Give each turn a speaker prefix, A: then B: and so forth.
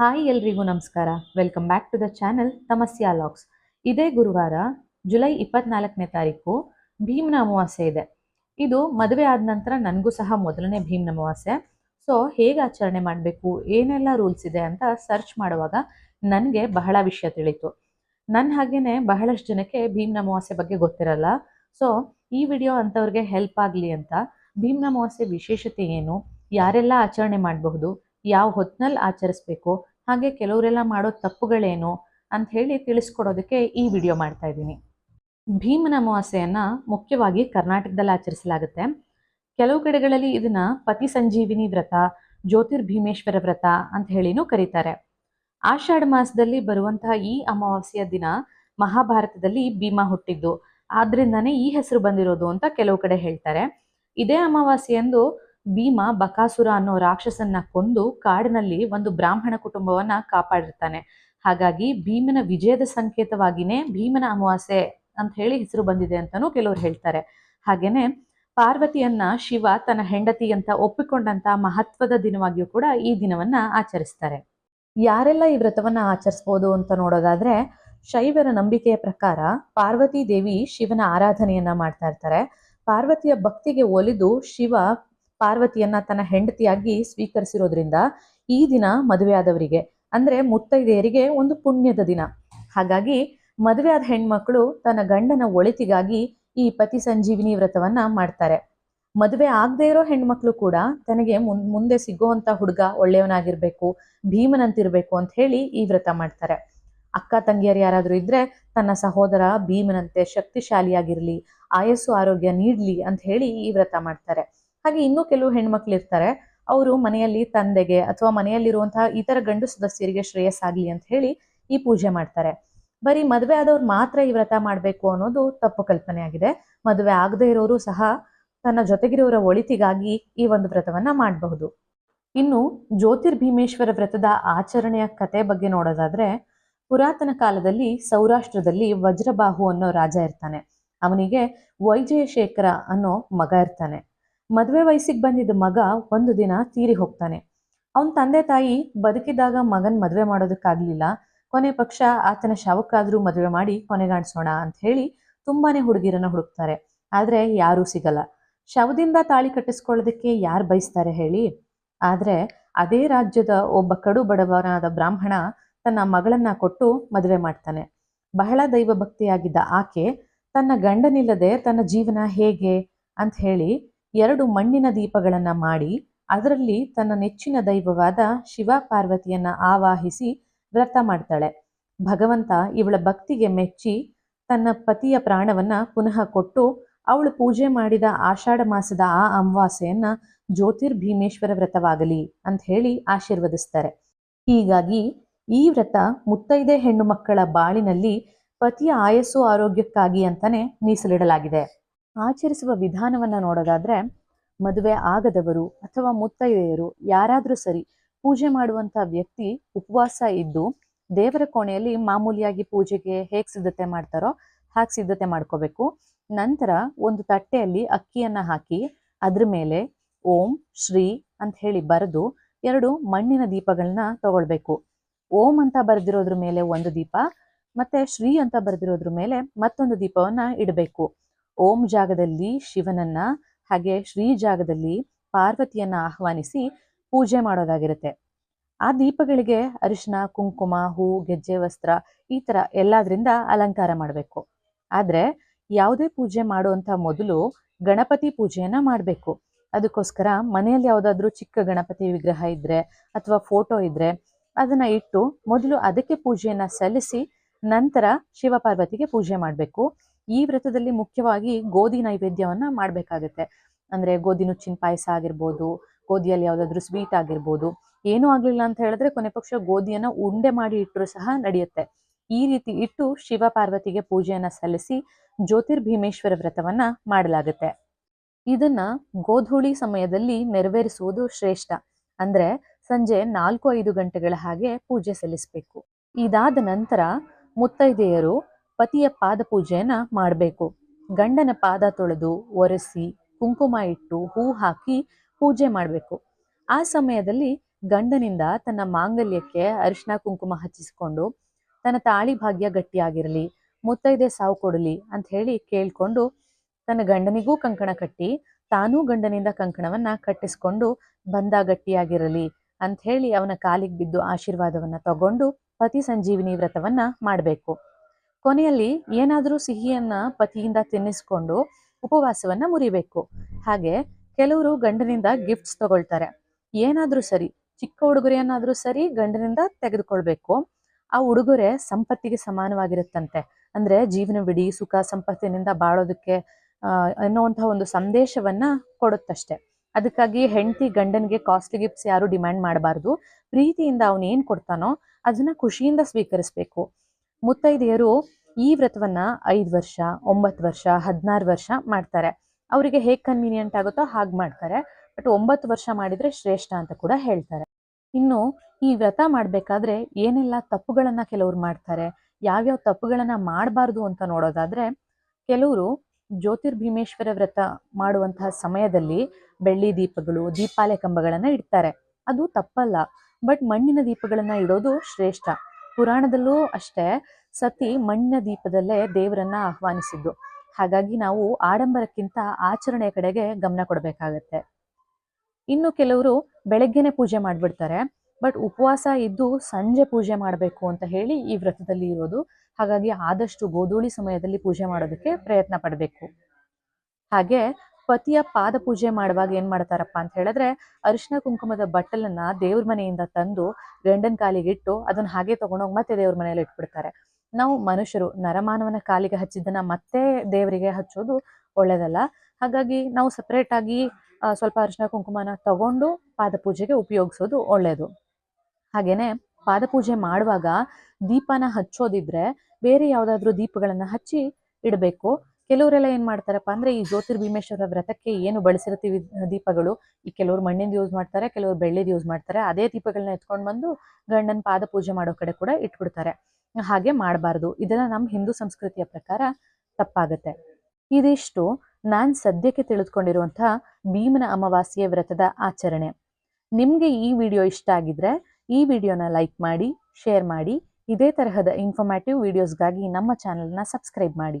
A: Hi ಎಲ್ರಿಗೂ ನಮಸ್ಕಾರ. Welcome back to the channel ತಮಸ್ಯಾ ಲಾಕ್ಸ್ ಇದೇ ಗುರುವಾರ, ಜುಲೈ ಇಪ್ಪತ್ನಾಲ್ಕನೇ ತಾರೀಕು, ಭೀಮ್ನ ಅಮಾವಾಸ್ಯೆ ಇದೆ. ಇದು ಮದುವೆ ಆದ ನಂತರ ನನಗೂ ಸಹ ಮೊದಲನೇ ಭೀಮ್ನ ಅಮಾವಾಸ್ಯೆ. ಸೊ ಹೇಗೆ ಆಚರಣೆ ಮಾಡಬೇಕು, ಏನೆಲ್ಲ ರೂಲ್ಸ್ ಇದೆ ಅಂತ ಸರ್ಚ್ ಮಾಡುವಾಗ ನನಗೆ ಬಹಳ ವಿಷಯ ತಿಳಿತು. ನನ್ನ ಹಾಗೇನೆ ಬಹಳಷ್ಟು ಜನಕ್ಕೆ ಭೀಮ್ನ ಅಮಾವಾಸ್ಯೆ ಬಗ್ಗೆ ಗೊತ್ತಿರಲ್ಲ. ಸೊ ಈ ವಿಡಿಯೋ ಅಂಥವ್ರಿಗೆ ಹೆಲ್ಪ್ ಆಗಲಿ ಅಂತ ಭೀಮ್ನ ಅಮಾವಾಸ್ಯೆ ವಿಶೇಷತೆ ಏನು, ಯಾರೆಲ್ಲ ಆಚರಣೆ ಮಾಡಬಹುದು, ಯಾವ ಹೊತ್ತಿನಲ್ಲಿ ಆಚರಿಸ್ಬೇಕು ಹಾಗೆ ಕೆಲವರೆಲ್ಲ ಮಾಡೋ ತಪ್ಪುಗಳೇನು ಅಂತ ಹೇಳಿ ತಿಳಿಸ್ಕೊಡೋದಕ್ಕೆ ಈ ವಿಡಿಯೋ ಮಾಡ್ತಾ ಇದ್ದೀನಿ. ಭೀಮನ ಅಮಾವಾಸ್ಯೆಯನ್ನ ಮುಖ್ಯವಾಗಿ ಕರ್ನಾಟಕದಲ್ಲಿ ಆಚರಿಸಲಾಗುತ್ತೆ. ಕೆಲವು ಕಡೆಗಳಲ್ಲಿ ಇದನ್ನ ಪತಿ ಸಂಜೀವಿನಿ ವ್ರತ, ಜ್ಯೋತಿರ್ಭೀಮೇಶ್ವರ ವ್ರತ ಅಂತ ಹೇಳಿನೂ ಕರೀತಾರೆ. ಆಷಾಢ ಮಾಸದಲ್ಲಿ ಬರುವಂತಹ ಈ ಅಮಾವಾಸ್ಯೆಯ ದಿನ ಮಹಾಭಾರತದಲ್ಲಿ ಭೀಮ ಹುಟ್ಟಿದ್ದು. ಆದ್ರಿಂದಾನೇ ಈ ಹೆಸರು ಬಂದಿರೋದು ಅಂತ ಕೆಲವು ಕಡೆ ಹೇಳ್ತಾರೆ. ಇದೇ ಅಮಾವಾಸ್ಯೆಯಂದು ಭೀಮ ಬಕಾಸುರ ಅನ್ನೋ ರಾಕ್ಷಸನ್ನ ಕೊಂದು ಕಾಡಿನಲ್ಲಿ ಒಂದು ಬ್ರಾಹ್ಮಣ ಕುಟುಂಬವನ್ನ ಕಾಪಾಡಿರ್ತಾನೆ. ಹಾಗಾಗಿ ಭೀಮನ ವಿಜಯದ ಸಂಕೇತವಾಗಿನೇ ಭೀಮನ ಅಮಾವಾಸ್ಯೆ ಅಂತ ಹೇಳಿ ಹೆಸರು ಬಂದಿದೆ ಅಂತಾನೂ ಕೆಲವರು ಹೇಳ್ತಾರೆ. ಹಾಗೇನೆ ಪಾರ್ವತಿಯನ್ನ ಶಿವ ತನ್ನ ಹೆಂಡತಿ ಅಂತ ಒಪ್ಪಿಕೊಂಡಂತ ಮಹತ್ವದ ದಿನವಾಗಿಯೂ ಕೂಡ ಈ ದಿನವನ್ನ ಆಚರಿಸ್ತಾರೆ. ಯಾರೆಲ್ಲ ಈ ವ್ರತವನ್ನ ಆಚರಿಸ್ಬೋದು ಅಂತ ನೋಡೋದಾದ್ರೆ ಶೈವರ ನಂಬಿಕೆಯ ಪ್ರಕಾರ ಪಾರ್ವತಿ ದೇವಿ ಶಿವನ ಆರಾಧನೆಯನ್ನ ಮಾಡ್ತಾ ಇರ್ತಾರೆ. ಪಾರ್ವತಿಯ ಭಕ್ತಿಗೆ ಒಲಿದು ಶಿವ ಪಾರ್ವತಿಯನ್ನ ತನ್ನ ಹೆಂಡತಿಯಾಗಿ ಸ್ವೀಕರಿಸಿರೋದ್ರಿಂದ ಈ ದಿನ ಮದುವೆಯಾದವರಿಗೆ ಅಂದ್ರೆ ಮುತ್ತೈದೆಯರಿಗೆ ಒಂದು ಪುಣ್ಯದ ದಿನ. ಹಾಗಾಗಿ ಮದುವೆಯಾದ ಹೆಣ್ಮಕ್ಳು ತನ್ನ ಗಂಡನ ಒಳಿತಿಗಾಗಿ ಈ ಪತಿ ಸಂಜೀವಿನಿ ವ್ರತವನ್ನ ಮಾಡ್ತಾರೆ. ಮದುವೆ ಆಗದೆ ಇರೋ ಹೆಣ್ಮಕ್ಳು ಕೂಡ ತನಗೆ ಮುನ್, ಮುಂದೆ ಸಿಗುವಂತ ಹುಡುಗ ಒಳ್ಳೆಯವನಾಗಿರ್ಬೇಕು, ಭೀಮನಂತಿರ್ಬೇಕು ಅಂತ ಹೇಳಿ ಈ ವ್ರತ ಮಾಡ್ತಾರೆ. ಅಕ್ಕ ತಂಗಿಯರು ಯಾರಾದ್ರೂ ಇದ್ರೆ ತನ್ನ ಸಹೋದರ ಭೀಮನಂತೆ ಶಕ್ತಿಶಾಲಿಯಾಗಿರ್ಲಿ, ಆಯಸ್ಸು ಆರೋಗ್ಯ ನೀಡ್ಲಿ ಅಂತ ಹೇಳಿ ಈ ವ್ರತ ಮಾಡ್ತಾರೆ. ಹಾಗೆ ಇನ್ನೂ ಕೆಲವು ಹೆಣ್ಮಕ್ಳು ಇರ್ತಾರೆ ಅವರು ಮನೆಯಲ್ಲಿ ತಂದೆಗೆ ಅಥವಾ ಮನೆಯಲ್ಲಿರುವಂತಹ ಇತರ ಗಂಡು ಸದಸ್ಯರಿಗೆ ಶ್ರೇಯಸ್ಸಾಗ್ಲಿ ಅಂತ ಹೇಳಿ ಈ ಪೂಜೆ ಮಾಡ್ತಾರೆ. ಬರೀ ಮದುವೆ ಆದವ್ರು ಮಾತ್ರ ಈ ವ್ರತ ಮಾಡಬೇಕು ಅನ್ನೋದು ತಪ್ಪು ಕಲ್ಪನೆ ಆಗಿದೆ. ಮದುವೆ ಆಗದೆ ಇರೋರು ಸಹ ತನ್ನ ಜೊತೆಗಿರೋರ ಒಳಿತಿಗಾಗಿ ಈ ಒಂದು ವ್ರತವನ್ನ ಮಾಡಬಹುದು. ಇನ್ನು ಜ್ಯೋತಿರ್ಭೀಮೇಶ್ವರ ವ್ರತದ ಆಚರಣೆಯ ಕತೆ ಬಗ್ಗೆ ನೋಡೋದಾದ್ರೆ, ಪುರಾತನ ಕಾಲದಲ್ಲಿ ಸೌರಾಷ್ಟ್ರದಲ್ಲಿ ವಜ್ರಬಾಹು ಅನ್ನೋ ರಾಜ ಇರ್ತಾನೆ. ಅವನಿಗೆ ವೈಜಯಶೇಖರ ಅನ್ನೋ ಮಗ ಇರ್ತಾನೆ. ಮದುವೆ ವಯಸ್ಸಿಗೆ ಬಂದಿದ್ದ ಮಗ ಒಂದು ದಿನ ತೀರಿ ಹೋಗ್ತಾನೆ. ಅವನ ತಂದೆ ತಾಯಿ ಬದುಕಿದಾಗ ಮಗನ್ ಮದುವೆ ಮಾಡೋದಕ್ಕಾಗಲಿಲ್ಲ. ಕೊನೆ ಪಕ್ಷ ಆತನ ಶವಕ್ಕಾದರೂ ಮದುವೆ ಮಾಡಿ ಕೊನೆಗಾಣಿಸೋಣ ಅಂತ ಹೇಳಿ ತುಂಬಾನೇ ಹುಡುಗಿರನ್ನ ಹುಡುಕ್ತಾರೆ. ಆದ್ರೆ ಯಾರೂ ಸಿಗಲ್ಲ. ಶವದಿಂದ ತಾಳಿ ಕಟ್ಟಿಸ್ಕೊಳ್ಳೋದಕ್ಕೆ ಯಾರು ಬಯಸ್ತಾರೆ ಹೇಳಿ? ಆದ್ರೆ ಅದೇ ರಾಜ್ಯದ ಒಬ್ಬ ಕಡು ಬಡವನಾದ ಬ್ರಾಹ್ಮಣ ತನ್ನ ಮಗಳನ್ನ ಕೊಟ್ಟು ಮದುವೆ ಮಾಡ್ತಾನೆ. ಬಹಳ ದೈವ ಭಕ್ತಿಯಾಗಿದ್ದ ಆಕೆ ತನ್ನ ಗಂಡನಿಲ್ಲದೆ ತನ್ನ ಜೀವನ ಹೇಗೆ ಅಂತ ಹೇಳಿ ಎರಡು ಮಣ್ಣಿನ ದೀಪಗಳನ್ನು ಮಾಡಿ ಅದರಲ್ಲಿ ತನ್ನ ನೆಚ್ಚಿನ ದೈವವಾದ ಶಿವ ಪಾರ್ವತಿಯನ್ನ ಆವಾಹಿಸಿ ವ್ರತ ಮಾಡ್ತಾಳೆ. ಭಗವಂತ ಇವಳ ಭಕ್ತಿಗೆ ಮೆಚ್ಚಿ ತನ್ನ ಪತಿಯ ಪ್ರಾಣವನ್ನ ಪುನಃ ಕೊಟ್ಟು ಅವಳು ಪೂಜೆ ಮಾಡಿದ ಆಷಾಢ ಮಾಸದ ಆ ಅಮಾವಾಸ್ಯೆಯನ್ನ ಜ್ಯೋತಿರ್ಭೀಮೇಶ್ವರ ವ್ರತವಾಗಲಿ ಅಂತ ಹೇಳಿ ಆಶೀರ್ವದಿಸ್ತಾರೆ. ಹೀಗಾಗಿ ಈ ವ್ರತ ಮುತ್ತೈದೆ ಹೆಣ್ಣು ಮಕ್ಕಳ ಬಾಳಿನಲ್ಲಿ ಪತಿಯ ಆಯಸ್ಸು ಆರೋಗ್ಯಕ್ಕಾಗಿ ಅಂತಾನೆ ಮೀಸಲಿಡಲಾಗಿದೆ. ಆಚರಿಸುವ ವಿಧಾನವನ್ನು ನೋಡೋದಾದ್ರೆ, ಮದುವೆ ಆಗದವರು ಅಥವಾ ಮುತ್ತೈದೆಯರು ಯಾರಾದರೂ ಸರಿ ಪೂಜೆ ಮಾಡುವಂಥ ವ್ಯಕ್ತಿ ಉಪವಾಸ ಇದ್ದು, ದೇವರ ಕೋಣೆಯಲ್ಲಿ ಮಾಮೂಲಿಯಾಗಿ ಪೂಜೆಗೆ ಹೇಗೆ ಸಿದ್ಧತೆ ಮಾಡ್ತಾರೋ ಹಾಗೆ ಸಿದ್ಧತೆ ಮಾಡ್ಕೋಬೇಕು. ನಂತರ ಒಂದು ತಟ್ಟೆಯಲ್ಲಿ ಅಕ್ಕಿಯನ್ನು ಹಾಕಿ ಅದ್ರ ಮೇಲೆ ಓಂ, ಶ್ರೀ ಅಂತ ಹೇಳಿ ಬರೆದು ಎರಡು ಮಣ್ಣಿನ ದೀಪಗಳನ್ನ ತಗೊಳ್ಬೇಕು. ಓಂ ಅಂತ ಬರೆದಿರೋದ್ರ ಮೇಲೆ ಒಂದು ದೀಪ, ಮತ್ತೆ ಶ್ರೀ ಅಂತ ಬರೆದಿರೋದ್ರ ಮೇಲೆ ಮತ್ತೊಂದು ದೀಪವನ್ನ ಇಡಬೇಕು. ಓಂ ಜಾಗದಲ್ಲಿ ಶಿವನನ್ನ, ಹಾಗೆ ಶ್ರೀ ಜಾಗದಲ್ಲಿ ಪಾರ್ವತಿಯನ್ನ ಆಹ್ವಾನಿಸಿ ಪೂಜೆ ಮಾಡೋದಾಗಿರುತ್ತೆ. ಆ ದೀಪಗಳಿಗೆ ಅರಿಶಿನ, ಕುಂಕುಮ, ಹೂ, ಗೆಜ್ಜೆ, ವಸ್ತ್ರ ಈ ತರ ಎಲ್ಲಾದ್ರಿಂದ ಅಲಂಕಾರ ಮಾಡಬೇಕು. ಆದ್ರೆ ಯಾವುದೇ ಪೂಜೆ ಮಾಡುವಂತ ಮೊದಲು ಗಣಪತಿ ಪೂಜೆಯನ್ನ ಮಾಡಬೇಕು. ಅದಕ್ಕೋಸ್ಕರ ಮನೆಯಲ್ಲಿ ಯಾವುದಾದ್ರೂ ಚಿಕ್ಕ ಗಣಪತಿ ವಿಗ್ರಹ ಇದ್ರೆ ಅಥವಾ ಫೋಟೋ ಇದ್ರೆ ಅದನ್ನ ಇಟ್ಟು ಮೊದಲು ಅದಕ್ಕೆ ಪೂಜೆಯನ್ನ ಸಲ್ಲಿಸಿ ನಂತರ ಶಿವಪಾರ್ವತಿಗೆ ಪೂಜೆ ಮಾಡಬೇಕು. ಈ ವ್ರತದಲ್ಲಿ ಮುಖ್ಯವಾಗಿ ಗೋಧಿ ನೈವೇದ್ಯವನ್ನ ಮಾಡಬೇಕಾಗುತ್ತೆ. ಅಂದ್ರೆ ಗೋಧಿ ನುಚ್ಚಿನ ಪಾಯಸ ಆಗಿರ್ಬೋದು, ಗೋಧಿಯಲ್ಲಿ ಯಾವ್ದಾದ್ರು ಸ್ವೀಟ್ ಆಗಿರ್ಬೋದು, ಏನೂ ಆಗ್ಲಿಲ್ಲ ಅಂತ ಹೇಳಿದ್ರೆ ಕೊನೆ ಪಕ್ಷ ಗೋಧಿಯನ್ನ ಉಂಡೆ ಮಾಡಿ ಇಟ್ಟರು ಸಹ ನಡೆಯುತ್ತೆ. ಈ ರೀತಿ ಇಟ್ಟು ಶಿವ ಪಾರ್ವತಿಗೆ ಪೂಜೆಯನ್ನ ಸಲ್ಲಿಸಿ ಜ್ಯೋತಿರ್ಭೀಮೇಶ್ವರ ವ್ರತವನ್ನ ಮಾಡಲಾಗುತ್ತೆ. ಇದನ್ನ ಗೋಧೂಳಿ ಸಮಯದಲ್ಲಿ ನೆರವೇರಿಸುವುದು ಶ್ರೇಷ್ಠ. ಅಂದ್ರೆ ಸಂಜೆ ನಾಲ್ಕು ಐದು ಗಂಟೆಗಳ ಹಾಗೆ ಪೂಜೆ ಸಲ್ಲಿಸಬೇಕು. ಇದಾದ ನಂತರ ಮುತ್ತೈದೆಯರು ಪತಿಯ ಪಾದ ಪೂಜೆಯನ್ನ ಮಾಡಬೇಕು. ಗಂಡನ ಪಾದ ತೊಳೆದು ಒರೆಸಿ ಕುಂಕುಮ ಇಟ್ಟು ಹೂ ಹಾಕಿ ಪೂಜೆ ಮಾಡಬೇಕು. ಆ ಸಮಯದಲ್ಲಿ ಗಂಡನಿಂದ ತನ್ನ ಮಾಂಗಲ್ಯಕ್ಕೆ ಅರಿಶಿನ ಕುಂಕುಮ ಹಚ್ಚಿಸಿಕೊಂಡು ತನ್ನ ತಾಳಿ ಭಾಗ್ಯ ಗಟ್ಟಿಯಾಗಿರಲಿ, ಮುತ್ತೈದೆ ಸಾವು ಕೊಡಲಿ ಅಂತ ಹೇಳಿ ಕೇಳ್ಕೊಂಡು ತನ್ನ ಗಂಡನಿಗೂ ಕಂಕಣ ಕಟ್ಟಿ ತಾನೂ ಗಂಡನಿಂದ ಕಂಕಣವನ್ನ ಕಟ್ಟಿಸ್ಕೊಂಡು ಬಂದ ಗಟ್ಟಿಯಾಗಿರಲಿ ಅಂತ ಹೇಳಿ ಅವನ ಕಾಲಿಗೆ ಬಿದ್ದು ಆಶೀರ್ವಾದವನ್ನ ತಗೊಂಡು ಪತಿ ಸಂಜೀವಿನಿ ವ್ರತವನ್ನ ಮಾಡಬೇಕು. ಕೊನೆಯಲ್ಲಿ ಏನಾದರೂ ಸಿಹಿಯನ್ನ ಪತಿಯಿಂದ ತಿನ್ನಿಸ್ಕೊಂಡು ಉಪವಾಸವನ್ನ ಮುರಿಬೇಕು. ಹಾಗೆ ಕೆಲವರು ಗಂಡನಿಂದ ಗಿಫ್ಟ್ಸ್ ತಗೊಳ್ತಾರೆ. ಏನಾದ್ರೂ ಸರಿ, ಚಿಕ್ಕ ಉಡುಗೊರೆಯನ್ನಾದ್ರೂ ಸರಿ ಗಂಡನಿಂದ ತೆಗೆದುಕೊಳ್ಬೇಕು. ಆ ಉಡುಗೊರೆ ಸಂಪತ್ತಿಗೆ ಸಮಾನವಾಗಿರುತ್ತಂತೆ. ಅಂದ್ರೆ ಜೀವನವಿಡೀ ಸುಖ, ಸಂಪತ್ತಿನಿಂದ ಬಾಳೋದಕ್ಕೆ ಅನ್ನುವಂತಹ ಒಂದು ಸಂದೇಶವನ್ನ ಕೊಡುತ್ತಷ್ಟೆ. ಅದಕ್ಕಾಗಿ ಹೆಂಡತಿ ಗಂಡನಿಗೆ ಕಾಸ್ಟ್ಲಿ ಗಿಫ್ಟ್ಸ್ ಯಾರು ಡಿಮ್ಯಾಂಡ್ ಮಾಡಬಾರ್ದು. ಪ್ರೀತಿಯಿಂದ ಅವನು ಏನ್ ಕೊಡ್ತಾನೋ ಅದನ್ನ ಖುಷಿಯಿಂದ ಸ್ವೀಕರಿಸ್ಬೇಕು. ಮುತ್ತೈದೆಯರು ಈ ವ್ರತವನ್ನ ಐದು ವರ್ಷ, ಒಂಬತ್ತು ವರ್ಷ, ಹದಿನಾರು ವರ್ಷ ಮಾಡ್ತಾರೆ. ಅವರಿಗೆ ಹೇಗ್ ಕನ್ವೀನಿಯಂಟ್ ಆಗುತ್ತೋ ಹಾಗೆ ಮಾಡ್ತಾರೆ. ಬಟ್ ಒಂಬತ್ತು ವರ್ಷ ಮಾಡಿದ್ರೆ ಶ್ರೇಷ್ಠ ಅಂತ ಕೂಡ ಹೇಳ್ತಾರೆ. ಇನ್ನು ಈ ವ್ರತ ಮಾಡ್ಬೇಕಾದ್ರೆ ಏನೆಲ್ಲ ತಪ್ಪುಗಳನ್ನ ಕೆಲವ್ರು ಮಾಡ್ತಾರೆ, ಯಾವ್ಯಾವ ತಪ್ಪುಗಳನ್ನ ಮಾಡಬಾರ್ದು ಅಂತ ನೋಡೋದಾದ್ರೆ, ಕೆಲವರು ಜ್ಯೋತಿರ್ಭೀಮೇಶ್ವರ ವ್ರತ ಮಾಡುವಂತಹ ಸಮಯದಲ್ಲಿ ಬೆಳ್ಳಿ ದೀಪಗಳು, ದೀಪಾಲೆ ಕಂಬಗಳನ್ನ ಇಡ್ತಾರೆ. ಅದು ತಪ್ಪಲ್ಲ. ಬಟ್ ಮಣ್ಣಿನ ದೀಪಗಳನ್ನ ಇಡೋದು ಶ್ರೇಷ್ಠ. ಪುರಾಣದಲ್ಲೂ ಅಷ್ಟೇ ಸತಿ ಮಣ್ಣಿನ ದೀಪದಲ್ಲೇ ದೇವರನ್ನ ಆಹ್ವಾನಿಸಿದ್ದು. ಹಾಗಾಗಿ ನಾವು ಆಡಂಬರಕ್ಕಿಂತ ಆಚರಣೆಯ ಕಡೆಗೆ ಗಮನ ಕೊಡಬೇಕಾಗತ್ತೆ. ಇನ್ನು ಕೆಲವರು ಬೆಳಗ್ಗೆನೆ ಪೂಜೆ ಮಾಡಿಬಿಡ್ತಾರೆ, ಬಟ್ ಉಪವಾಸ ಇದ್ದು ಸಂಜೆ ಪೂಜೆ ಮಾಡಬೇಕು ಅಂತ ಹೇಳಿ ಈ ವ್ರತದಲ್ಲಿ ಇರೋದು. ಹಾಗಾಗಿ ಆದಷ್ಟು ಗೋಧೂಳಿ ಸಮಯದಲ್ಲಿ ಪೂಜೆ ಮಾಡೋದಕ್ಕೆ ಪ್ರಯತ್ನ ಪಡಬೇಕು. ಹಾಗೆ ಪತಿಯ ಪಾದ ಪೂಜೆ ಮಾಡುವಾಗ ಏನ್ ಮಾಡ್ತಾರಪ್ಪ ಅಂತ ಹೇಳಿದ್ರೆ ಅರಿಶಿನ ಕುಂಕುಮದ ಬಟ್ಟಲನ್ನ ದೇವ್ರ ಮನೆಯಿಂದ ತಂದು ಗಂಡನ ಕಾಲಿಗೆ ಇಟ್ಟು ಅದನ್ನ ಹಾಗೆ ತಗೊಂಡೋಗಿ ಮತ್ತೆ ದೇವ್ರ ಮನೆಯಲ್ಲಿ ಇಟ್ಬಿಡ್ತಾರೆ. ನಾವು ಮನುಷ್ಯರು ನರಮಾನವನ ಕಾಲಿಗೆ ಹಚ್ಚಿದ್ದನ್ನ ಮತ್ತೆ ದೇವರಿಗೆ ಹಚ್ಚೋದು ಒಳ್ಳೇದಲ್ಲ. ಹಾಗಾಗಿ ನಾವು ಸಪ್ರೇಟ್ ಆಗಿ ಸ್ವಲ್ಪ ಅರಿಶಿನ ಕುಂಕುಮನ ತಗೊಂಡು ಪಾದ ಪೂಜೆಗೆ ಉಪಯೋಗಿಸೋದು ಒಳ್ಳೇದು. ಹಾಗೇನೆ ಪಾದಪೂಜೆ ಮಾಡುವಾಗ ದೀಪನ ಹಚ್ಚೋದಿದ್ರೆ ಬೇರೆ ಯಾವ್ದಾದ್ರು ದೀಪಗಳನ್ನ ಹಚ್ಚಿ ಇಡಬೇಕು. ಕೆಲವರೆಲ್ಲ ಏನ್ ಮಾಡ್ತಾರಪ್ಪ ಅಂದ್ರೆ ಈ ಜ್ಯೋತಿರ್ಭೀಮೇಶ್ವರ ವ್ರತಕ್ಕೆ ಏನು ಬಳಸಿರ್ತೀವಿ ದೀಪಗಳು, ಈ ಕೆಲವರು ಮಣ್ಣಿಂದ ಯೂಸ್ ಮಾಡ್ತಾರೆ, ಕೆಲವರು ಬೆಳ್ಳಿದ ಯೂಸ್ ಮಾಡ್ತಾರೆ. ಅದೇ ದೀಪಗಳನ್ನ ಎತ್ಕೊಂಡು ಬಂದು ಗಂಡನ ಪಾದ ಪೂಜೆ ಮಾಡೋ ಕಡೆ ಕೂಡ ಇಟ್ಬಿಡ್ತಾರೆ. ಹಾಗೆ ಮಾಡಬಾರ್ದು. ಇದೆಲ್ಲ ನಮ್ಮ ಹಿಂದೂ ಸಂಸ್ಕೃತಿಯ ಪ್ರಕಾರ ತಪ್ಪಾಗತ್ತೆ. ಇದಿಷ್ಟು ನಾನ್ ಸದ್ಯಕ್ಕೆ ತಿಳಿದುಕೊಂಡಿರುವಂತಹ ಭೀಮನ ಅಮಾವಾಸ್ಯೆ ವ್ರತದ ಆಚರಣೆ. ನಿಮ್ಗೆ ಈ ವಿಡಿಯೋ ಇಷ್ಟ ಆಗಿದ್ರೆ ಈ ವಿಡಿಯೋನ ಲೈಕ್ ಮಾಡಿ, ಶೇರ್ ಮಾಡಿ, ಇದೇ ತರಹದ ಇನ್ಫಾರ್ಮ್ಯಾಟಿವ್ ವಿಡಿಯೋಸ್ಗಾಗಿ ನಮ್ಮ ಚಾನೆಲ್ನ ಸಬ್ಸ್ಕ್ರೈಬ್ ಮಾಡಿ.